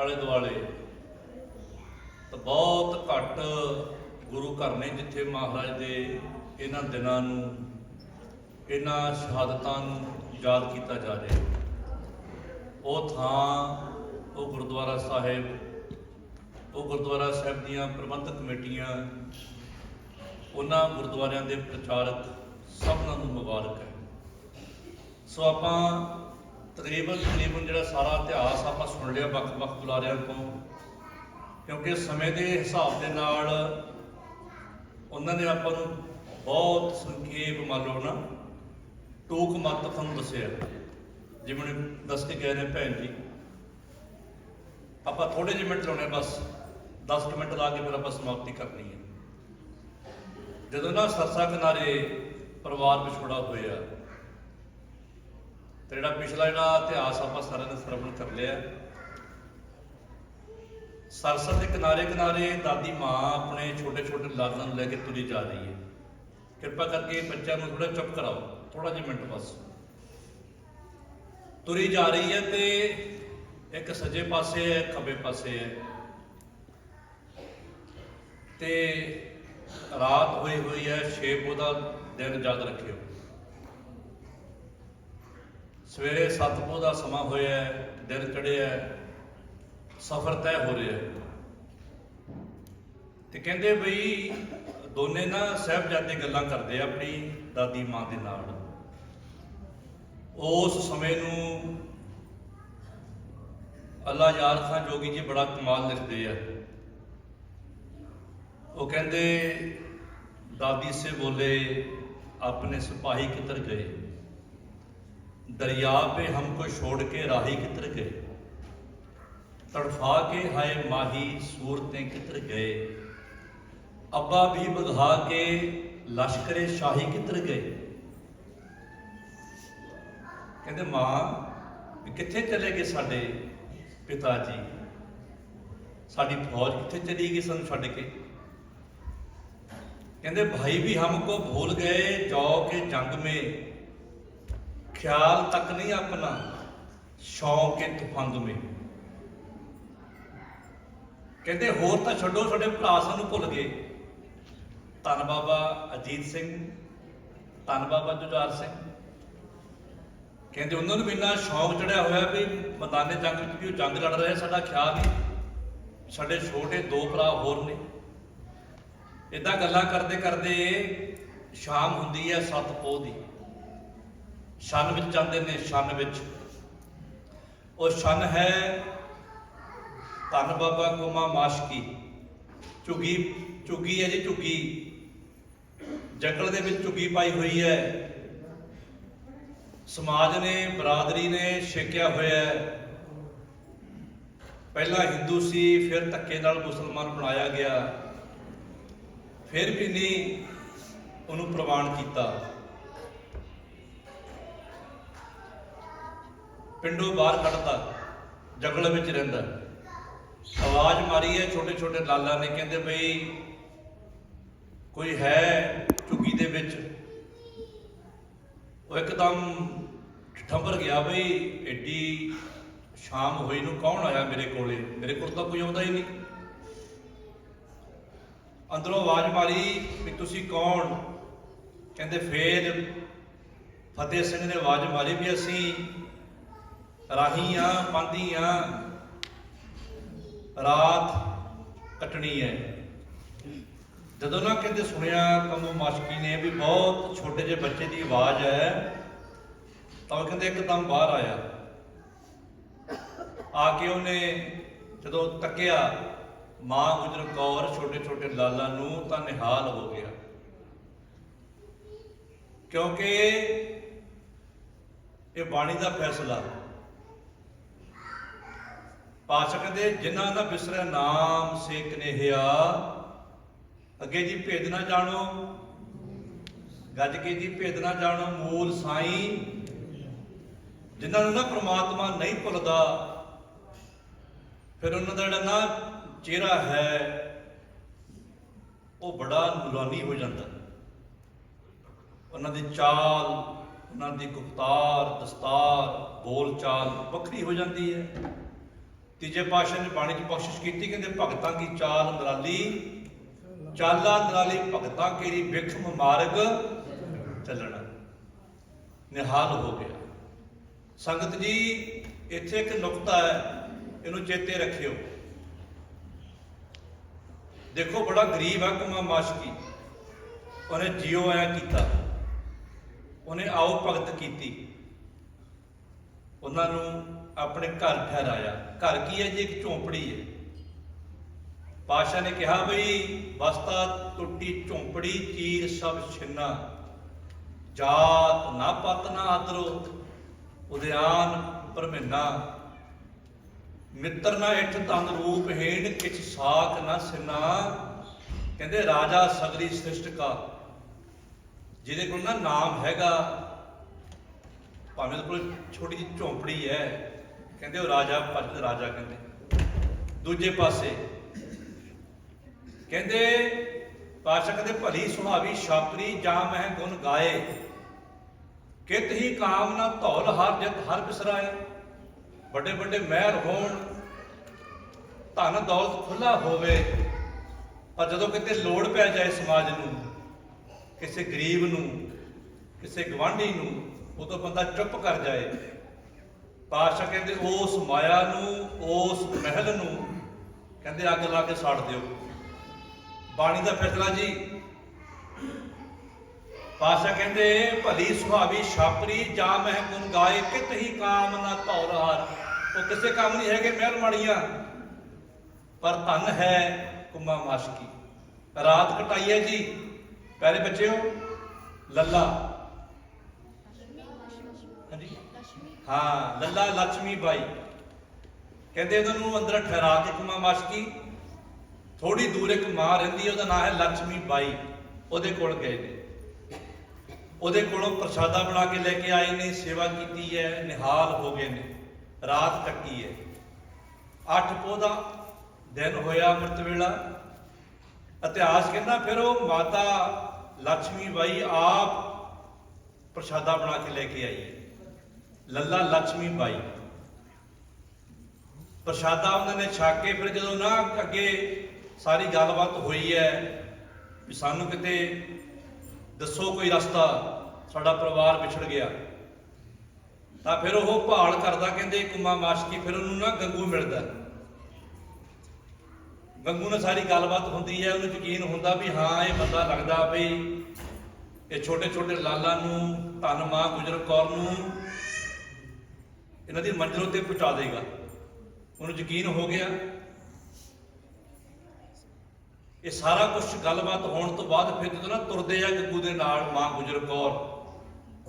ਆਲੇ ਦੁਆਲੇ। ਤਾਂ ਬਹੁਤ ਘੱਟ ਗੁਰੂ ਘਰ ਨੇ ਜਿੱਥੇ ਮਹਾਰਾਜ ਦੇ ਇਹਨਾਂ ਦਿਨਾਂ ਨੂੰ, ਇਹਨਾਂ ਸ਼ਹਾਦਤਾਂ ਨੂੰ ਯਾਦ ਕੀਤਾ ਜਾ ਰਿਹਾ ਉਹ ਥਾਂ, ਉਹ ਗੁਰਦੁਆਰਾ ਸਾਹਿਬ, ਉਹ ਗੁਰਦੁਆਰਾ ਸਾਹਿਬ ਦੀਆਂ ਪ੍ਰਬੰਧਕ ਕਮੇਟੀਆਂ, ਉਹਨਾਂ ਗੁਰਦੁਆਰਿਆਂ ਦੇ ਪ੍ਰਚਾਰਕ ਸਭਨਾਂ ਨੂੰ ਮੁਬਾਰਕ ਹੈ। ਸੋ ਆਪਾਂ ਤਕਰੀਬਨ ਤਕਰੀਬਨ ਜਿਹੜਾ ਸਾਰਾ ਇਤਿਹਾਸ ਆਪਾਂ ਸੁਣ ਲਿਆ ਵੱਖ-ਵੱਖ ਬੁਲਾਰਿਆਂ ਤੋਂ, ਕਿਉਂਕਿ ਸਮੇਂ ਦੇ ਹਿਸਾਬ ਦੇ ਨਾਲ ਉਹਨਾਂ ਨੇ ਆਪਾਂ ਨੂੰ ਬਹੁਤ ਸੰਖੇਪ ਮੰਨ ਲਓ ਨਾ, ਟੂਕ ਮੱਤ ਤੁਹਾਨੂੰ ਦੱਸਿਆ। ਜਿਵੇਂ ਦੱਸ ਕੇ ਗਏ ਨੇ ਭੈਣ ਜੀ। ਆਪਾਂ ਥੋੜੇ ਜਿਹੇ ਮਿੰਟ ਲਾਉਣੇ ਬਸ 10 ਕੁ ਮਿੰਟ ਲਾ ਕੇ ਫਿਰ ਆਪਾਂ ਸਮਾਪਤੀ ਕਰਨੀ ਹੈ। ਜਦੋਂ ਨਾ ਸਰਸਾ ਕਿਨਾਰੇ ਪਰਿਵਾਰ ਵਿਛੋੜਾ ਹੋਇਆ ਤੇ ਜਿਹੜਾ ਪਿਛਲਾ ਜਿਹੜਾ ਇਤਿਹਾਸ ਆਪਾਂ ਸਾਰਿਆਂ ਨੇ ਸਰਵਣ ਕਰ ਲਿਆ ਸਰਸਾ ਦੇ ਕਿਨਾਰੇ ਕਿਨਾਰੇ ਦਾਦੀ ਮਾਂ ਆਪਣੇ ਛੋਟੇ ਛੋਟੇ ਲਾਲਾਂ ਨੂੰ ਲੈ ਕੇ ਤੁਰੀ ਜਾ ਰਹੀ ਹੈ। ਕਿਰਪਾ ਕਰਕੇ ਬੱਚਿਆਂ ਨੂੰ ਥੋੜਾ ਚੁੱਪ ਕਰਾਓ ਥੋੜਾ ਜਿਹਾ ਮਿੰਟ ਬਸ। ਤੁਰੀ ਜਾ ਰਹੀ ਹੈ ਤੇ ਇੱਕ ਸੱਜੇ ਪਾਸੇ ਹੈ ਖੱਬੇ ਪਾਸੇ ਹੈ। ਤੇ ਰਾਤ ਹੋਈ ਹੋਈ ਹੈ, ਛੇ ਦਾ ਦਿਨ ਯਾਦ ਰੱਖਿਓ। ਸਵੇਰੇ 7 ਪੋ ਦਾ ਸਮਾਂ ਹੋਇਆ ਹੈ, ਦਿਨ ਚੜਿਆ ਹੈ, ਸਫ਼ਰ ਤੈਅ ਹੋ ਰਿਹਾ ਹੈ। ਤੇ ਕਹਿੰਦੇ ਬਈ ਦੋਨੇ ਨਾ ਸਾਹਿਬਜ਼ਾਦੇ ਗੱਲਾਂ ਕਰਦੇ ਆ ਆਪਣੀ ਦਾਦੀ ਮਾਂ ਦੇ ਨਾਲ। ਉਸ ਸਮੇਂ ਨੂੰ ਅੱਲਾ ਯਾਰ ਖਾਨ ਜੋਗੀ ਜੀ ਬੜਾ ਕਮਾਲ ਲਿਖਦੇ ਆ। ਉਹ ਕਹਿੰਦੇ, ਦਾਦੀ ਸੇ ਬੋਲੇ ਆਪਣੇ ਸਿਪਾਹੀ ਕਿੱਧਰ ਗਏ? दरिया पे हमको छोड़ के राही कितर गए? तड़फा के हाय माही सूरतें कितर गए? अब्बा भी बघा के लश्कर शाही कितर गए? कहते, माँ कितने चले गए साढ़े पिता जी? साड़ी फौज कितने चली गई सन छड़ के? कहते, भाई भी हमको भूल गए जाओ के जंग में। ख्याल तक नहीं अपना शौक के तुफंग में ਕਹਿੰਦੇ ਹੋਰ ਤਾਂ ਛੱਡੋ ਸਾਡੇ ਭਰਾ ਸਾਨੂੰ ਭੁੱਲ ਗਏ ਧੰਨ ਬਾਬਾ ਅਜੀਤ ਸਿੰਘ ਧੰਨ ਬਾਬਾ ਜੁਝਾਰ ਸਿੰਘ ਕਹਿੰਦੇ ਉਹਨਾਂ ਨੂੰ ਵੀ ਇੰਨਾ ਸ਼ੌਕ ਚੜਿਆ ਹੋਇਆ ਵੀ ਮੈਦਾਨੇ ਜੰਗ ਵਿੱਚ ਵੀ ਉਹ ਜੰਗ ਲੜ ਰਹੇ ਸਾਡਾ ਖਿਆਲ ਨਹੀਂ ਸਾਡੇ ਛੋਟੇ ਦੋ ਭਰਾ ਹੋਰ ਨੇ ਇਦਾਂ ਗੱਲਾਂ ਕਰਦੇ ਕਰਦੇ ਸ਼ਾਮ ਹੁੰਦੀ ਹੈ ਸੱਤ ਪੋਹ ਦੀ ਸ਼ਨ ਵਿੱਚ ਜਾਂਦੇ ਨੇ, ਸ਼ਨ ਵਿੱਚ। ਉਹ ਸ਼ਨ ਹੈ ਧੰਨ ਬਾਬਾ ਕੋਮਾ ਮਾਸ਼ਕੀ ਝੁਗੀ ਝੁਗੀ ਹੈ ਜੀ, ਝੁਗੀ। ਜਕਲ ਦੇ ਵਿੱਚ ਝੁਗੀ ਪਾਈ ਹੋਈ ਹੈ। ਸਮਾਜ ਨੇ, ਬਰਾਦਰੀ ਨੇ ਛੇਕਿਆ ਹੋਇਆ ਹੈ। ਪਹਿਲਾਂ ਹਿੰਦੂ ਸੀ, ਫਿਰ ਧੱਕੇ ਨਾਲ ਮੁਸਲਮਾਨ ਬਣਾਇਆ ਗਿਆ। ਫਿਰ ਵੀ ਨਹੀਂ ਉਹਨੂੰ ਪ੍ਰਵਾਨ ਕੀਤਾ। ਪਿੰਡੋਂ ਬਾਹਰ ਕੱਢਦਾ ਜੰਗਲ ਵਿੱਚ ਰਹਿੰਦਾ। ਆਵਾਜ਼ ਮਾਰੀ ਹੈ ਛੋਟੇ ਛੋਟੇ ਲਾਲਾਂ ਨੇ, ਕਹਿੰਦੇ ਬਈ ਕੋਈ ਹੈ ਝੁੱਗੀ ਦੇ ਵਿੱਚ? ਉਹ ਇੱਕਦਮ ਠੰਬਰ ਗਿਆ ਬਈ ਐਡੀ ਸ਼ਾਮ ਹੋਈ ਨੂੰ ਕੌਣ ਆਇਆ ਮੇਰੇ ਕੋਲੇ? ਮੇਰੇ ਕੋਲ ਤਾਂ ਕੋਈ ਆਉਂਦਾ ਹੀ ਨਹੀਂ। ਅੰਦਰੋਂ ਆਵਾਜ਼ ਮਾਰੀ ਵੀ ਤੁਸੀਂ ਕੌਣ? ਕਹਿੰਦੇ ਫੇਰ ਫਤਿਹ ਸਿੰਘ ਨੇ ਆਵਾਜ਼ ਮਾਰੀ ਵੀ ਅਸੀਂ ਰਾਹੀ ਆ ਪਾਂਦੀ ਆ ਰਾਤ ਕੱਟਣੀ ਹੈ। ਜਦੋਂ ਨਾ ਕਹਿੰਦੇ ਸੁਣਿਆ ਕੰਮੋ ਮਾਸ਼ਕੀ ਨੇ ਵੀ ਬਹੁਤ ਛੋਟੇ ਜਿਹੇ ਬੱਚੇ ਦੀ ਆਵਾਜ਼ ਹੈ, ਤਾਂ ਉਹ ਕਹਿੰਦੇ ਇੱਕਦਮ ਬਾਹਰ ਆਇਆ। ਆ ਕੇ ਉਹਨੇ ਜਦੋਂ ਤੱਕਿਆ, ਮਾਂ ਗੁਜਰ ਕੌਰ ਛੋਟੇ ਛੋਟੇ ਲਾਲਾਂ ਨੂੰ ਤਾਂ ਨਿਹਾਲ ਹੋ ਗਿਆ। ਕਿਉਂਕਿ ਇਹ ਬਾਣੀ ਦਾ ਫੈਸਲਾ ਪਾਸ਼ਕ ਦੇ ਜਿਨ੍ਹਾਂ ਦਾ ਬਿਸਰਿਆ ਨਾਮ ਸੇ ਕਨੇਹਿਆ ਅੱਗੇ ਜੀ ਭੇਦ ਨਾ ਜਾਣੋ। ਗੱਜ ਕੇ ਜੀ ਭੇਦ ਨਾ ਜਾਣੋ, ਮੂਲ ਸਾਈ। ਜਿਨ੍ਹਾਂ ਨੂੰ ਨਾ ਪ੍ਰਮਾਤਮਾ ਨਹੀਂ ਭੁੱਲਦਾ, ਫਿਰ ਉਹਨਾਂ ਦਾ ਜਿਹੜਾ ਨਾ ਚਿਹਰਾ ਹੈ, ਉਹ ਬੜਾ ਨੂਰਾਨੀ ਹੋ ਜਾਂਦਾ। ਉਹਨਾਂ ਦੀ ਚਾਲ, ਉਹਨਾਂ ਦੀ ਗੁਫਤਾਰ, ਦਸਤਾਰ ਬੋਲ ਚਾਲ ਵੱਖਰੀ ਹੋ ਜਾਂਦੀ ਹੈ। ਤੀਜੇ ਪਾਤਸ਼ਾਹ ਨੇ ਬਾਣੀ 'ਚ ਬਖਸ਼ਿਸ਼ ਕੀਤੀ, ਕਹਿੰਦੇ ਭਗਤਾਂ ਕੀ ਚਾਲ ਨਰਾਲੀ, ਚਾਲਾ ਨਰਾਲੀ, ਭਗਤਾਂ ਕੇਰੀ ਵਿਖਮ ਮਾਰਗ ਚੱਲਣਾ। ਨਿਹਾਲ ਹੋ ਗਿਆ। ਸੰਗਤ ਜੀ, ਇੱਥੇ ਇੱਕ ਨੁਕਤਾ ਹੈ, ਇਹਨੂੰ ਚੇਤੇ ਰੱਖਿਓ। ਦੇਖੋ, ਬੜਾ ਗਰੀਬ ਹੈ ਕੁਮਾ ਮਾਸ਼ਕੀ ਉਹਨੇ ਜਿਉ ਆਇਆ ਕੀਤਾ। ਉਹਨੇ ਆਓ ਭਗਤ ਕੀਤੀ। ਉਹਨਾਂ ਨੂੰ ਆਪਣੇ ਘਰ ਠਹਿਰਾਇਆ। ਘਰ ਕੀ ਹੈ ਜੀ? ਇੱਕ ਝੌਂਪੜੀ ਹੈ। ਪਾਸ਼ਾ ਨੇ ਕਿਹਾ ਬਈ ਬਸਤਾ ਟੁੱਟੀ ਝੌਂਪੜੀ, ਚੀਰ ਸਭ ਛਿੰਨਾ। ਜਾਤ ਨਾ ਪਤ ਨਾ ਆਦਰੋ ਉਦਿਆਨ ਪਰਮਿੰਨਾ। ਮਿੱਤਰ ਨਾ ਇੱਠ ਤਨ ਰੂਪ ਹੇਣ, ਕਿਛ ਸਾਖ ਨਾ ਸਿਨਾ। ਕਹਿੰਦੇ, ਰਾਜਾ ਸਗਰੀ ਸ੍ਰਿਸ਼ਟ ਕਾ ਜਿਹਦੇ ਕੋਲ ਨਾ ਨਾਮ ਹੈਗਾ, ਭਾਵੇਂ ਉਹਦੇ ਕੋਲ ਛੋਟੀ ਜਿਹੀ ਝੌਂਪੜੀ ਹੈ ਕਹਿੰਦੇ ਉਹ ਰਾਜਾ, ਭਗਤ ਰਾਜਾ ਕਹਿੰਦੇ। ਦੂਜੇ ਪਾਸੇ ਕਹਿੰਦੇ ਪਾਸ਼ਾ ਕਹਿੰਦੇ ਭਲੀ ਸੁਹਾਵੀ ਛਾਪਰੀ ਜਾਂ ਮਹਿ ਗੁਣ ਗਾਏ। ਕਿਤ ਹੀ ਕਾਮ ਨਾ ਧੌਲ ਹਰ ਜਤ ਹਰ ਬਿਸਰਾਏ। ਵੱਡੇ ਵੱਡੇ ਮਹਿਰ ਹੋਣ, ਧਨ ਦੌਲਤ ਖੁੱਲਾ ਹੋਵੇ। ਪਰ ਜਦੋਂ ਕਿਤੇ ਲੋੜ ਪੈ ਜਾਏ ਸਮਾਜ ਨੂੰ, ਕਿਸੇ ਗਰੀਬ ਨੂੰ, ਕਿਸੇ ਗਵਾਂਢੀ ਨੂੰ, ਉਦੋਂ ਬੰਦਾ ਚੁੱਪ ਕਰ ਜਾਏ। ਪਾਸ਼ਾ ਕਹਿੰਦੇ, ਉਸ ਮਾਇਆ ਨੂੰ, ਉਸ ਮਹਿਲ ਨੂੰ ਕਹਿੰਦੇ, ਅੱਗ ਲਾ ਕੇ ਸਾੜ ਦਿਓ। ਬਾਣੀ ਦਾ ਫੈਸਲਾ ਜੀ। ਪਾਸ਼ਾ ਕਹਿੰਦੇ, ਭਲੀ ਸੁਹਾਵੀ ਛਾਪਰੀ, ਜਾ ਮਹਿ ਗੁਣ ਗਾਏ, ਕਿਤ ਹੀ ਕਾਮ ਨਾ ਧੌਰ ਹਾਰ ਉਹ ਕਿਸੇ ਕੰਮ ਨਹੀਂ ਹੈਗੇ, ਮਹਿਲ ਮਾੜੀਆਂ। ਪਰ ਧਨ ਹੈ ਕੁਮਾ ਮਾਸ਼ਕੀ। ਰਾਤ ਕਟਾਈ ਹੈ ਜੀ। ਪਿਆਰੇ ਬੱਚਿਓ, ਲੱਲਾ ਹਾਂਜੀ ਹਾਂ, ਲੱਲਾ ਲక్ష్ਮੀ ਬਾਈ। ਕਹਿੰਦੇ ਉਹਨਾਂ ਨੂੰ ਅੰਦਰ ਠਹਿਰਾ ਕੇ ਕੁਮਾ ਮਸ਼ਕੀ ਥੋੜੀ ਦੂਰ ਇੱਕ ਮਾਂ ਰਹਿੰਦੀ ਉਹਦਾ ਨਾਮ ਹੈ ਲక్ష్ਮੀ ਬਾਈ। ਉਹਦੇ ਕੋਲ ਗਏ ਨੇ। ਉਹਦੇ ਕੋਲੋਂ ਪ੍ਰਸ਼ਾਦਾ ਬਣਾ ਕੇ ਲੈ ਕੇ ਆਏ ਨੇ, ਸੇਵਾ ਕੀਤੀ ਹੈ, ਨਿਹਾਲ ਹੋ ਗਏ ਨੇ। ਰਾਤ ਤੱਕੀ ਹੈ। ਅੱਠ ਪੋਦਾ ਦਿਨ ਹੋਇਆ ਅੰਮ੍ਰਿਤ ਵੇਲਾ। ਇਤਿਹਾਸ ਕਹਿੰਦਾ ਫਿਰ ਉਹ ਮਾਤਾ ਲక్ష్ਮੀ ਬਾਈ ਆਪ ਪ੍ਰਸ਼ਾਦਾ ਬਣਾ ਕੇ ਲੈ ਕੇ ਆਈ ਹੈ। ਲੱਲਾ ਲక్ష్ਮੀ ਬਾਈ। ਪ੍ਰਸ਼ਾਦਾ ਉਹਨਾਂ ਨੇ ਛਕ ਕੇ, ਫਿਰ ਜਦੋਂ ਨਾ ਅੱਗੇ ਸਾਰੀ ਗੱਲਬਾਤ ਹੋਈ ਹੈ ਵੀ ਸਾਨੂੰ ਕਿਤੇ ਦੱਸੋ ਕੋਈ ਰਸਤਾ, ਸਾਡਾ ਪਰਿਵਾਰ ਵਿਛੜ ਗਿਆ। ਤਾਂ ਫਿਰ ਉਹ ਭਾਲ ਕਰਦਾ, ਕਹਿੰਦੇ ਕੁਮਾ ਮਾਸ਼ਕੀ, ਫਿਰ ਉਹਨੂੰ ਨਾ ਗੰਗੂ ਮਿਲਦਾ। ਗੰਗੂ ਨਾਲ ਸਾਰੀ ਗੱਲਬਾਤ ਹੁੰਦੀ ਹੈ, ਉਹਨੂੰ ਯਕੀਨ ਹੁੰਦਾ ਵੀ ਹਾਂ, ਇਹ ਬੰਦਾ ਲੱਗਦਾ ਵੀ ਇਹ ਛੋਟੇ ਛੋਟੇ ਲਾਲਾਂ ਨੂੰ, ਧੰਨ ਮਾਂ ਗੁਜਰ ਕੌਰ ਨੂੰ ਇਹਨਾਂ ਦੀ ਮੰਜ਼ਿਲ ਉੱਤੇ ਪਹੁੰਚਾ ਦੇਗਾ। ਉਹਨੂੰ ਯਕੀਨ ਹੋ ਗਿਆ। ਇਹ ਸਾਰਾ ਕੁਝ ਗੱਲਬਾਤ ਹੋਣ ਤੋਂ ਬਾਅਦ ਫਿਰ ਜਦੋਂ ਨਾ ਤੁਰਦੇ ਆ ਗੱਗੂ ਦੇ ਨਾਲ ਮਾਂ ਗੁਜਰ ਕੌਰ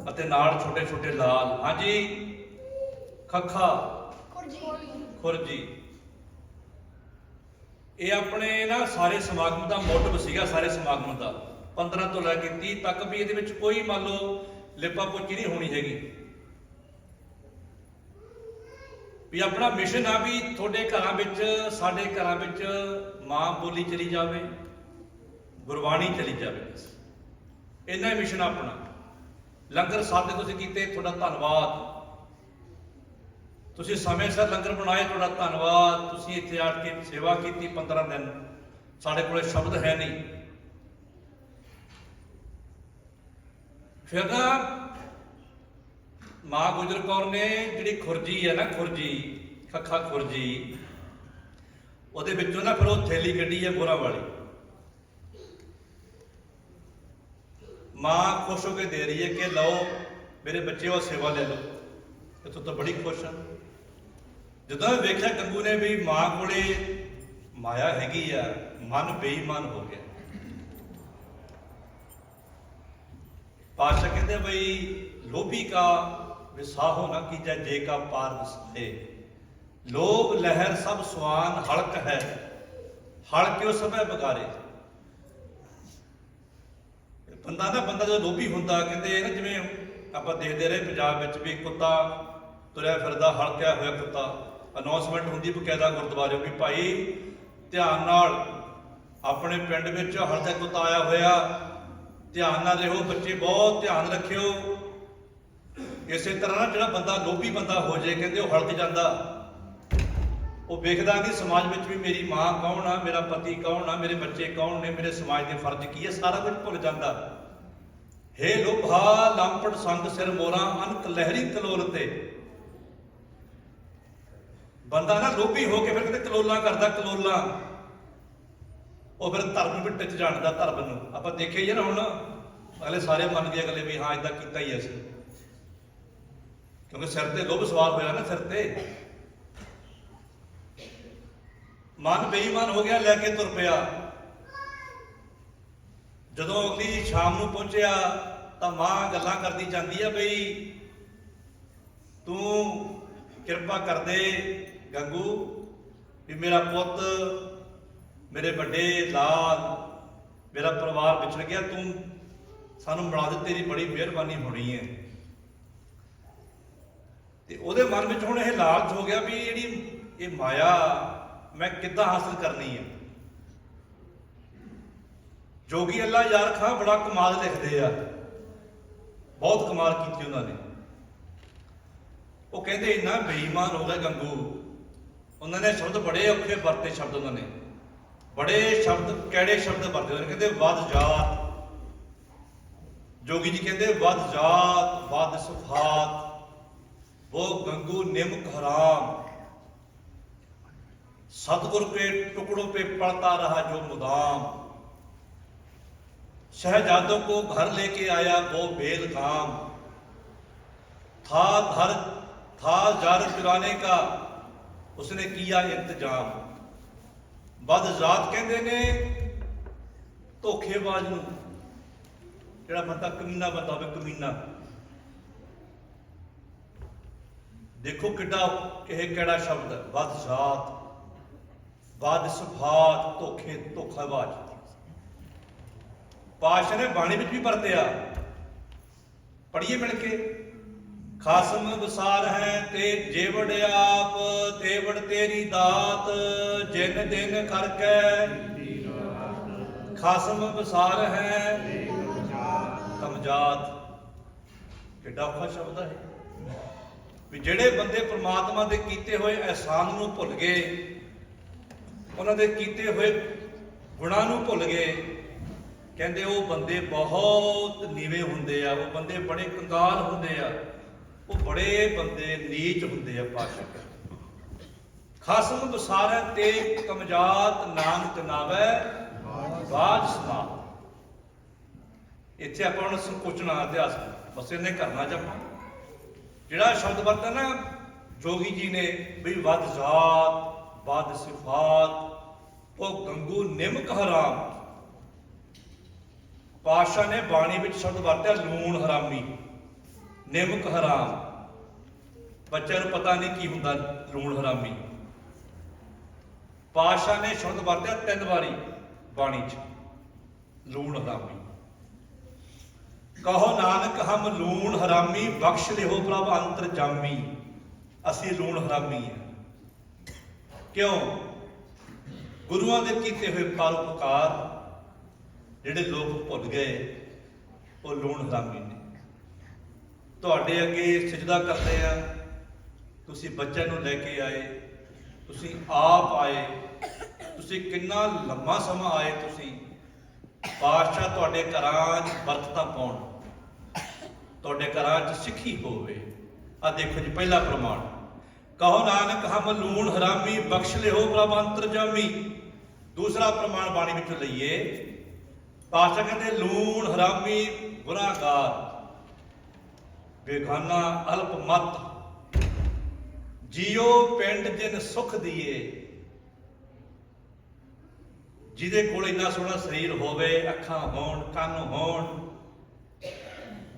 ਅਤੇ ਨਾਲ ਛੋਟੇ ਛੋਟੇ ਲਾਲ। ਹਾਂਜੀ। ਖੱਖਾ। ਖੁਰਜੀ। ਇਹ ਆਪਣੇ ਨਾ ਸਾਰੇ ਸਮਾਗਮ ਦਾ ਮੋਟਿਵ ਸੀਗਾ, ਸਾਰੇ ਸਮਾਗਮ ਦਾ। 15 ਤੋਂ ਲੈ ਕੇ 30 ਤੱਕ ਵੀ ਇਹਦੇ ਵਿੱਚ ਕੋਈ ਮੰਨ ਲਓ ਲਿਪਾ ਪੋਚੀ ਨਹੀਂ ਹੋਣੀ ਹੈਗੀ। ਵੀ ਆਪਣਾ ਮਿਸ਼ਨ ਆ ਵੀ ਤੁਹਾਡੇ ਘਰਾਂ ਵਿੱਚ, ਸਾਡੇ ਘਰਾਂ ਵਿੱਚ ਮਾਂ ਬੋਲੀ ਚਲੀ ਜਾਵੇ, ਗੁਰਬਾਣੀ ਚਲੀ ਜਾਵੇ। ਇੰਨਾ ਹੀ ਮਿਸ਼ਨ ਆਪਣਾ। ਲੰਗਰ ਸਾਦੇ ਤੁਸੀਂ ਕੀਤੇ, ਤੁਹਾਡਾ ਧੰਨਵਾਦ। ਤੁਸੀਂ ਸਮੇਂ ਸਿਰ ਲੰਗਰ ਬਣਾਏ, ਤੁਹਾਡਾ ਧੰਨਵਾਦ। ਤੁਸੀਂ ਇੱਥੇ ਆ ਕੇ ਸੇਵਾ ਕੀਤੀ 15 ਦਿਨ। ਸਾਡੇ ਕੋਲੇ ਸ਼ਬਦ ਹੈ ਨਹੀਂ। ਫਿਰ ਨਾ ਮਾਂ ਗੁਜਰ ਕੌਰ ਨੇ ਜਿਹੜੀ ਖੁਰਜੀ ਹੈ ਨਾ, ਖੁਰਜੀ, ਖੱਖਾ ਖੁਰਜੀ, ਉਹਦੇ ਵਿੱਚੋਂ ਨਾ ਫਿਰ ਉਹ ਥੈਲੀ ਕੱਢੀ ਹੈ ਬੋਰਾ ਵਾਲੀ। ਮਾਂ ਖੁਸ਼ ਹੋ ਕੇ ਦੇ ਰਹੀ ਹੈ ਕਿ ਲਓ, ਮੇਰੇ ਬੱਚੇ ਉਹ ਸੇਵਾ ਲੈ ਲਓ। ਇਥੋਂ ਤਾਂ ਬੜੀ ਖੁਸ਼ ਹਾਂ ਜਦੋਂ ਇਹ ਵੇਖਿਆ ਕੰਗੂ ਨੇ ਵੀ ਮਾਂ ਕੋਲੇ ਮਾਇਆ ਹੈਗੀ ਆ, ਮਨ ਬੇਈਮਾਨ ਹੋ ਗਿਆ। ਪਾਸ਼ਾ ਕਹਿੰਦੇ ਬਈ, ਲੋਭੀ ਕਾ ਵਿਸਾਹੋ ਨਾ ਕੀਜੈ ਜੇ ਕਾ ਪਾਰ ਵਸਾਏ ਲੋਭ, ਲਹਿਰ ਸਭ ਸੁਆਨ, ਹਲਕ ਹੈ। ਹਲ ਕਿਉ ਸਭੈ ਬਗਾਰੇ ਬੰਦਾ ਨਾ, ਬੰਦਾ ਜਦੋਂ ਲੋਭੀ ਹੁੰਦਾ, ਕਹਿੰਦੇ ਨਾ ਜਿਵੇਂ ਆਪਾਂ ਦੇਖਦੇ ਰਹੇ ਪੰਜਾਬ ਵਿੱਚ ਵੀ ਕੁੱਤਾ ਤੁਰਿਆ ਫਿਰਦਾ, ਹਲਕਿਆ ਹੋਇਆ ਕੁੱਤਾ। ਅਨਾਉਂਸਮੈਂਟ ਹੁੰਦੀ ਬਕਾਇਦਾ ਗੁਰਦੁਆਰੇ ਵੀ, ਭਾਈ, ਧਿਆਨ ਨਾਲ ਆਪਣੇ ਪਿੰਡ ਵਿੱਚ ਹਲਦਾ ਕੁੱਤਾ ਆਇਆ ਹੋਇਆ। ਧਿਆਨ ਨਾਲ ਰਹੋ, ਬੱਚੇ ਬਹੁਤ ਧਿਆਨ ਰੱਖਿਓ। ਇਸੇ ਤਰ੍ਹਾਂ ਨਾ ਜਿਹੜਾ ਬੰਦਾ ਲੋਭੀ ਬੰਦਾ ਹੋ ਜੇ ਕਹਿੰਦੇ ਉਹ ਹਲਕ ਜਾਂਦਾ। ਉਹ ਵੇਖਦਾ ਕਿ ਸਮਾਜ ਵਿੱਚ ਵੀ ਮੇਰੀ ਮਾਂ ਕੌਣ ਆ, ਮੇਰਾ ਪਤੀ ਕੌਣ ਆ, ਮੇਰੇ ਬੱਚੇ ਕੌਣ ਨੇ, ਮੇਰੇ ਸਮਾਜ ਦੇ ਫਰਜ਼ ਕੀ ਹੈ ਸਾਰਾ ਕੁਝ ਭੁੱਲ ਜਾਂਦਾ। ਹੇ ਲੋਭਾ ਲੰਪਟ ਸੰਗ ਸਿਰ ਮੋਰਾ ਅਨਕ ਲਹਿਰੀ ਕਲੋਲ ਤੇ। ਬੰਦਾ ਨਾ ਲੋਭੀ ਹੋ ਕੇ ਫਿਰ ਕਿਤੇ ਕਲੋਲਾਂ ਕਰਦਾ, ਕਲੋਲਾਂ। ਉਹ ਫਿਰ ਧਰਮ ਵਿੱਚ ਟਿਚ ਜਾਣਦਾ, ਧਰਮ ਨੂੰ। ਆਪਾਂ ਦੇਖਿਆ ਹੀ ਨਾ ਹੁਣ, ਅਗਲੇ ਸਾਰੇ ਮੰਨ ਗਏ ਅਗਲੇ ਵੀ ਹਾਂ ਇਦਾਂ ਕੀਤਾ ਹੀ ਅਸੀਂ। ਕਿਉਂਕਿ ਸਿਰ ਤੇ ਲੋਭ ਸਵਾਰ ਹੋਇਆ ਨਾ ਸਿਰ ਤੇ। ਮਨ ਬੇਈਮਾਨ ਹੋ ਗਿਆ, ਲੈ ਕੇ ਤੁਰ ਪਿਆ। ਜਦੋਂ ਅਗਲੀ ਸ਼ਾਮ ਨੂੰ ਪਹੁੰਚਿਆ, ਤਾਂ ਮਾਂ ਗੱਲਾਂ ਕਰਦੀ ਜਾਂਦੀ ਆ ਬਈ, ਤੂੰ ਕਿਰਪਾ ਕਰ ਦੇ ਗੰਗੂ, ਵੀ ਮੇਰਾ ਪੁੱਤ, ਮੇਰੇ ਵੱਡੇ ਲਾਲ, ਮੇਰਾ ਪਰਿਵਾਰ ਵਿਛੜ ਗਿਆ, ਤੂੰ ਸਾਨੂੰ ਮਿਲਾ ਦੇ, ਤੇਰੀ ਬੜੀ ਮਿਹਰਬਾਨੀ ਹੋਣੀ ਹੈ ਤੇ ਉਹਦੇ ਮਨ ਵਿੱਚ ਹੁਣ ਇਹ ਲਾਲਚ ਹੋ ਗਿਆ ਵੀ ਜਿਹੜੀ ਇਹ ਮਾਇਆ ਮੈਂ ਕਿੱਦਾਂ ਹਾਸਲ ਕਰਨੀ ਹੈ? ਜੋਗੀ ਅੱਲਾ ਯਾਰ ਖਾਂ ਬੜਾ ਕਮਾਲ ਲਿਖਦੇ ਆ। ਬਹੁਤ ਕਮਾਲ ਕੀਤੀ ਉਹਨਾਂ ਨੇ। ਉਹ ਕਹਿੰਦੇ ਇੰਨਾ ਬੇਈਮਾਨ ਹੋ ਗਿਆ ਗੰਗੂ। ਉਹਨਾਂ ਨੇ ਸ਼ਬਦ ਬੜੇ ਔਖੇ ਵਰਤੇ ਸ਼ਬਦ ਉਹਨਾਂ ਨੇ। ਬੜੇ ਸ਼ਬਦ, ਕਿਹੜੇ ਸ਼ਬਦ ਵਰਤੇ ਉਹਨਾਂ ਨੇ? ਕਹਿੰਦੇ ਵਦ ਜਾਤ। ਜੋਗੀ ਜੀ ਕਹਿੰਦੇ ਵਦ ਜਾਤ ਵਦ ਸੁਫਾਤ ਉਹ ਗੰਗੂ ਨਿਮਕ ਹਰਾਮ सतगुरु के टुकड़ों पे पड़ता रहा जो मुदाम शहजादों को घर लेके आया वो बेल काम था घर था जार चुराने का उसने किया इंतजाम ਬਦ ਜ਼ਾਤ ਕਹਿੰਦੇ ਨੇ ਧੋਖੇਬਾਜ਼ ਨੂੰ ਜਿਹੜਾ ਬੰਦਾ ਕਮੀਨਾ ਬੰਦਾ ਹੋਵੇ ਕਮੀਨਾ ਦੇਖੋ ਕਿੱਡਾ ਇਹ ਕਿਹੜਾ ਸ਼ਬਦ ਹੈ। ਬਦ ਜ਼ਾਤ ਬਾਦ ਸੁਭਾਤ ਧੋਖੇ, ਧੋਖਾਬਾਜ਼। ਪਾਸ਼ਾ ਨੇ ਬਾਣੀ ਵਿੱਚ ਵੀ ਵਰਤਿਆ। ਪੜ੍ਹੀਏ ਮਿਲ ਕੇ, ਖਾਸਮ ਵਿਸਾਰ ਹੈ ਤੇ ਜੇਵੜ ਆਪ, ਤੇਵੜ ਤੇਰੀ ਦਾਤ, ਜਿਨ ਦਿਨ ਕਰਕੇ ਖਾਸਮ ਵਿਸਾਰ ਹੈ ਤਮਜਾਤ ਕਿੱਡਾ ਔਖਾ ਸ਼ਬਦ ਹੈ ਵੀ ਜਿਹੜੇ ਬੰਦੇ ਪ੍ਰਮਾਤਮਾ ਦੇ ਕੀਤੇ ਹੋਏ ਅਹਿਸਾਨ ਨੂੰ ਭੁੱਲ ਗਏ, ਉਹਨਾਂ ਦੇ ਕੀਤੇ ਹੋਏ ਗੁਣਾਂ ਨੂੰ ਭੁੱਲ ਗਏ, ਕਹਿੰਦੇ ਉਹ ਬੰਦੇ ਬਹੁਤ ਨੀਵੇਂ ਹੁੰਦੇ ਆ, ਉਹ ਬੰਦੇ ਬੜੇ ਕੰਗਾਲ ਹੁੰਦੇ ਆ, ਉਹ ਬੜੇ ਬੰਦੇ ਨੀਚ ਹੁੰਦੇ ਆ ਪਾਸ਼ਕ। ਖਸਮ ਬਸਾਰੈ ਤੇ ਕਮਜਾਤ ਨਾਨਕ ਨਾਵੈ, ਬਾਜ ਸਮਾ ਇੱਥੇ ਆਪਾਂ ਹੁਣ ਸੰਕੋਚਣਾ ਇਤਿਹਾਸ, ਬਸ ਇਹਨੇ ਕਰਨਾ ਜਪਾ। ਜਿਹੜਾ ਸ਼ਬਦ ਵਰਤਿਆ ਨਾ, ਜੋਗੀ ਜੀ ਨੇ ਵੀ ਵਦ ਜ਼ਾਤ ਬਦ ਸਿਫਾਤ, ਉਹ ਗੰਗੂ ਨਿਮਕ ਹਰਾਮ। ਪਾਸ਼ਾ ਨੇ ਬਾਣੀ ਵਿੱਚ ਸ਼ਬਦ ਵਰਤਿਆ, ਲੂਣ ਹਰਾਮੀ, ਨਿਮਕ ਹਰਾਮ। ਬੱਚਿਆਂ ਨੂੰ ਪਤਾ ਨਹੀਂ ਕੀ ਹੁੰਦਾ ਲੂਣ ਹਰਾਮੀ। ਪਾਸ਼ਾ ਨੇ ਸ਼ਬਦ ਵਰਤਿਆ ਤਿੰਨ ਵਾਰੀ ਬਾਣੀ 'ਚ, ਲੂਣ ਹਰਾਮੀ। ਕਹੋ ਨਾਨਕ, ਹਮ ਲੂਣ ਹਰਾਮੀ, ਬਖਸ਼ ਲਿਓ ਪ੍ਰਭ ਅੰਤਰ ਜਾਮੀ। ਅਸੀਂ ਲੂਣ ਹਰਾਮੀ ਹਾਂ ਕਿਉਂ? ਗੁਰੂਆਂ ਦੇ ਕੀਤੇ ਹੋਏ ਪਰਉਪਕਾਰ ਜਿਹੜੇ ਲੋਕ ਭੁੱਲ ਗਏ, ਉਹ ਲੂਣ ਹਰਾਮੀ ਨੇ। ਤੁਹਾਡੇ ਅੱਗੇ ਸਜਦਾ ਕਰਦੇ ਆ। ਤੁਸੀਂ ਬੱਚਿਆਂ ਨੂੰ ਲੈ ਕੇ ਆਏ, ਤੁਸੀਂ ਆਪ ਆਏ, ਤੁਸੀਂ ਕਿੰਨਾ ਲੰਮਾ ਸਮਾਂ ਆਏ ਤੁਸੀਂ। ਪਾਤਸ਼ਾਹ ਤੁਹਾਡੇ ਘਰਾਂ 'ਚ ਬਰਕਤਾਂ ਪਾਉਣ। ਤੁਹਾਡੇ ਘਰਾਂ 'ਚ ਸਿੱਖੀ ਹੋਵੇ। ਆ ਦੇਖੋ ਜੀ, ਪਹਿਲਾ ਪ੍ਰਮਾਣ। ਕਹੋ ਨਾਨਕ, ਹਮ ਲੂਣ ਹਰਾਮੀ, ਬਖਸ਼ ਲਿਓ ਪ੍ਰਭ ਅੰਤਰਜਾਮੀ। ਦੂਸਰਾ ਪ੍ਰਮਾਣ ਬਾਣੀ ਵਿੱਚੋਂ ਲਈਏ। ਪਾਤਸ਼ਾਹ ਕਹਿੰਦੇ, ਲੂਣ ਹਰਾਮੀ, ਗੁਨਾਹਗਾਰ। ਬੇਗਾਨਾ ਅਲਪ ਮਤ। ਜੀਓ ਪਿੰਡ ਜਿਨ ਸੁਖ ਦੀਏ। ਜਿਹਦੇ ਕੋਲ ਇੰਨਾ ਸੋਹਣਾ ਸਰੀਰ ਹੋਵੇ, ਅੱਖਾਂ ਹੋਣ, ਕੰਨ ਹੋਣ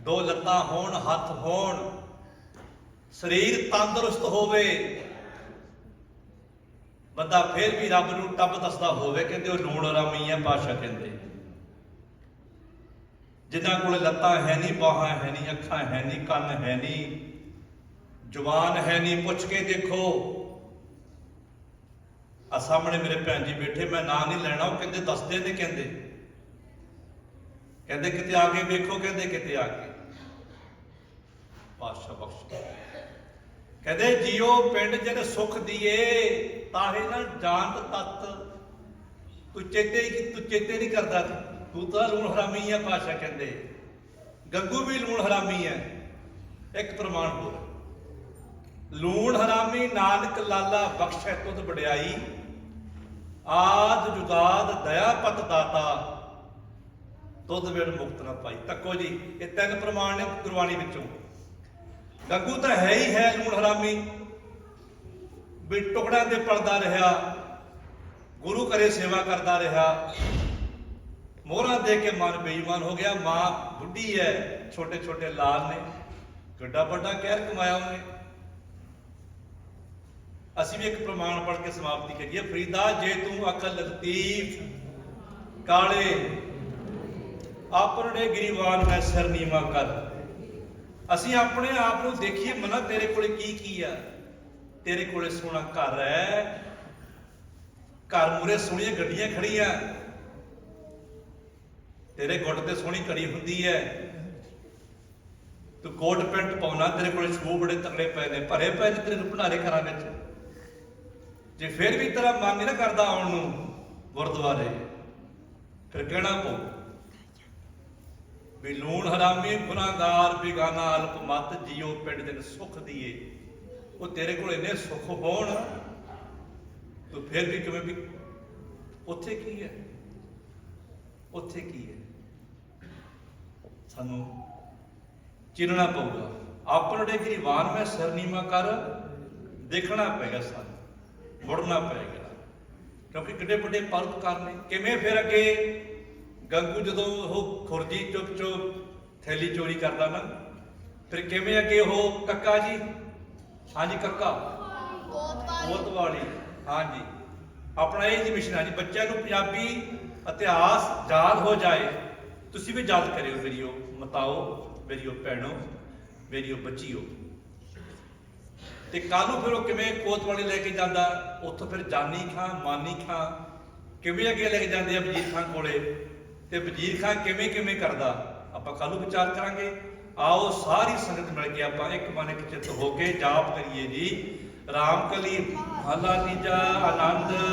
ਦੋ ਲੱਤਾਂ ਹੋਣ, ਹੱਥ ਹੋਣ, ਸਰੀਰ ਤੰਦਰੁਸਤ ਹੋਵੇ, ਬੰਦਾ ਫਿਰ ਵੀ ਰੱਬ ਨੂੰ ਟੱਬ ਦੱਸਦਾ ਹੋਵੇ ਕਹਿੰਦੇ ਉਹ ਲੂਣ ਰਾਮੀ ਹੈ ਪਾਸ਼ਾ ਕਹਿੰਦੇ। ਜਿਨ੍ਹਾਂ ਕੋਲ ਲੱਤਾਂ ਹੈ ਨਹੀਂ, ਬਾਹਾਂ ਹੈ ਨਹੀਂ, ਅੱਖਾਂ ਹੈ ਨਹੀਂ, ਕੰਨ ਹੈ ਨਹੀਂ, ਜ਼ੁਬਾਨ ਹੈ ਨਹੀਂ, ਪੁੱਛ ਕੇ ਦੇਖੋ। ਆ ਸਾਹਮਣੇ ਮੇਰੇ ਭੈਣ ਜੀ ਬੈਠੇ, ਮੈਂ ਨਾਂ ਨਹੀਂ ਲੈਣਾ, ਉਹ ਕਹਿੰਦੇ ਦੱਸਦੇ ਨੇ ਕਹਿੰਦੇ। ਕਹਿੰਦੇ ਕਿਤੇ ਆ ਕੇ ਵੇਖੋ, ਕਹਿੰਦੇ ਕਿਤੇ ਆ ਕੇ। ਪਾਸ਼ਾ ਬਖਸ਼ ਕਹਿੰਦੇ, ਜੀਓ ਪਿੰਡ ਜਿਹਨੇ ਸੁਖ ਦੀਏ, ਤਾਹੇ ਨਾਲ ਜਾਣਤ ਤਤ। ਤੂੰ ਚੇਤੇ ਹੀ ਤੂੰ ਚੇਤੇ ਨਹੀਂ ਕਰਦਾ ਤੂੰ। ਤਾਂ ਲੂਣ ਹਰਾਮੀ ਆ ਭਾਸ਼ਾ ਕਹਿੰਦੇ। ਗੱਗੂ ਵੀ ਲੂਣ ਹਰਾਮੀ ਹੈ ਇੱਕ ਪ੍ਰਮਾਣ ਹੋਰ। ਲੂਣ ਹਰਾਮੀ ਨਾਨਕ ਲਾਲਾ ਬਖਸ਼ੈ ਤੁਧ ਵਡਿਆਈ। ਆਦ ਜੁਗਾਦ ਦਇਆ ਪਤ ਦਾਤਾ। ਤੁਧ ਵੇੜ ਮੁਕਤ ਨਾ ਪਾਈ। ਤੱਕੋ ਜੀ, ਇਹ ਤਿੰਨ ਪ੍ਰਮਾਣ ਨੇ ਗੁਰਬਾਣੀ ਵਿੱਚੋਂ। ਗੱਗੂ ਤਾਂ ਹੈ ਹੀ ਹੈ ਲੂਣ ਹਰਾਮੀ। ਵੀ ਟੁਕੜਿਆਂ ਤੇ ਪਲਦਾ ਰਿਹਾ, ਗੁਰੂ ਘਰੇ ਸੇਵਾ ਕਰਦਾ ਰਿਹਾ। ਮੋਹਰਾਂ ਦੇ ਕੇ ਮਨ ਬੇਈਮਾਨ ਹੋ ਗਿਆ, ਮਾਂ ਬੁੱਢੀ ਹੈ ਛੋਟੇ ਛੋਟੇ ਲਾਲ ਨੇ। ਕਿੱਡਾ ਵੱਡਾ ਕਹਿਰ ਕਮਾਇਆ ਉਹਨੇ। ਅਸੀਂ ਵੀ ਇੱਕ ਪ੍ਰਮਾਣ ਪੜ੍ਹ ਕੇ ਸਮਾਪਤੀ ਕਰੀਏ। ਫਰੀਦਾ, ਜੇ ਤੂੰ ਅਕਲ ਲਤੀਫ, ਕਾਲੇ, ਆਪਰੜੇ ਗਰੀਵਾਨ, ਮੈਂ ਸਿਰ ਨੀਵਾ ਕਰ। ਅਸੀਂ ਆਪਣੇ ਆਪ ਨੂੰ ਦੇਖੀਏ, ਮਨਾ, ਤੇਰੇ ਕੋਲੇ ਕੀ ਕੀ ਆ? ਤੇਰੇ ਕੋਲੇ ਸੋਹਣਾ ਘਰ ਹੈ। ਘਰ ਮੂਰੇ ਸੋਹਣੀਆਂ ਗੱਡੀਆਂ ਖੜੀਆਂ। ਤੇਰੇ ਗੁੱਟ ਤੇ ਸੋਹਣੀ ਕੜੀ ਹੁੰਦੀ ਹੈ। ਤੂੰ ਕੋਟ ਪੈਂਟ ਪਾਉਣਾ, ਤੇਰੇ ਕੋਲੇ ਸ਼ੂ ਬੜੇ ਤਕੜੇ ਪਏ ਨੇ, ਭਰੇ ਪਏ ਨੇ ਤੇਰੇ ਭੰਡਾਰੇ ਘਰਾਂ ਵਿੱਚ। ਜੇ ਫਿਰ ਵੀ ਤੇਰਾ ਮਨ ਨਹੀਂ ਨਾ ਕਰਦਾ ਆਉਣ ਨੂੰ ਗੁਰਦੁਆਰੇ, ਫਿਰ ਕਹਿਣਾ ਪਊ। ਵੀ ਲੂਣ ਹਰਾਮੀ ਗੁਨਾਹਗਾਰ ਬਿਗਾਨਾ ਅਲਪ ਮਤ ਜਿਉ ਪਿੰਡ ਦੇ ਸੁਖ ਦੀਏ। ਉਹ ਤੇਰੇ ਕੋਲ ਇੰਨੇ ਸੁਖ ਹੋਣ, ਤੂੰ ਫਿਰ ਵੀ ਕਿਵੇਂ ਵੀ ਉੱਥੇ ਕੀ ਹੈ? ਉੱਥੇ ਕੀ ਹੈ? ਸਾਨੂੰ ਚਿਰਣਾ ਪਊਗਾ। ਆਪਣੇ ਗਰੀਬਾਨ ਮੈਂ ਸਰਨੀਮਾ ਕਰ, ਦੇਖਣਾ ਪਏਗਾ ਸਾਨੂੰ, ਮੁੜਨਾ ਪਏਗਾ ਕਿਉਂਕਿ ਕਿੱਡੇ ਵੱਡੇ ਪਰਉਪਕਾਰ ਨੇ। ਕਿਵੇਂ ਫਿਰ ਅੱਗੇ? ਗੰਗੂ ਜਦੋਂ ਉਹ ਖੁਰਜੀ ਚੁੱਪ ਚੁੱਪ ਥੈਲੀ ਚੋਰੀ ਕਰਦਾ ਨਾ, ਫਿਰ ਕਿਵੇਂ ਅੱਗੇ ਉਹ ਕੱਕਾ ਜੀ? ਹਾਂਜੀ ਕੱਕਾ। ਬਹੁਤ ਵਾਲੀ ਹਾਂਜੀ। ਆਪਣਾ ਇਹ ਜੀ ਮਿਸ਼ਨ ਹੈ ਜੀ, ਬੱਚਿਆਂ ਨੂੰ ਪੰਜਾਬੀ ਇਤਿਹਾਸ ਯਾਦ ਹੋ ਜਾਏ, ਤੁਸੀਂ ਵੀ ਯਾਦ ਕਰਿਓ ਮੇਰੀਓ ਮਤਾਓ ਮੇਰੀਓ ਭੈਣੋ ਮੇਰੀਓ ਬੱਚੀਓ। ਤੇ ਕੱਲ ਨੂੰ ਫਿਰ ਉਹ ਕਿਵੇਂ ਕੋਤਵਾਲੀ ਲੈ ਕੇ ਜਾਂਦਾ, ਉੱਥੋਂ ਫਿਰ ਜਾਨੀ ਖਾਂ, ਮਾਨੀ ਖਾਂ, ਕਿਵੇਂ ਅੱਗੇ ਲੈ ਕੇ ਜਾਂਦੇ ਆ ਵਜ਼ੀਰ ਖਾਂ ਕੋਲੇ? ਤੇ ਵਜ਼ੀਰ ਖਾਂ ਕਿਵੇਂ ਕਿਵੇਂ ਕਰਦਾ, ਆਪਾਂ ਕੱਲ ਨੂੰ ਵਿਚਾਰ ਕਰਾਂਗੇ। ਆਓ ਸਾਰੀ ਸੰਗਤ ਮਿਲ ਕੇ ਆਪਾਂ ਇੱਕ ਮਨ ਇੱਕ ਚਿੱਤ ਹੋ ਕੇ ਜਾਪ ਕਰੀਏ ਜੀ। ਰਾਮ ਕਲੀ ਮਹਲਾ ਤੀਜਾ, ਆਨੰਦ।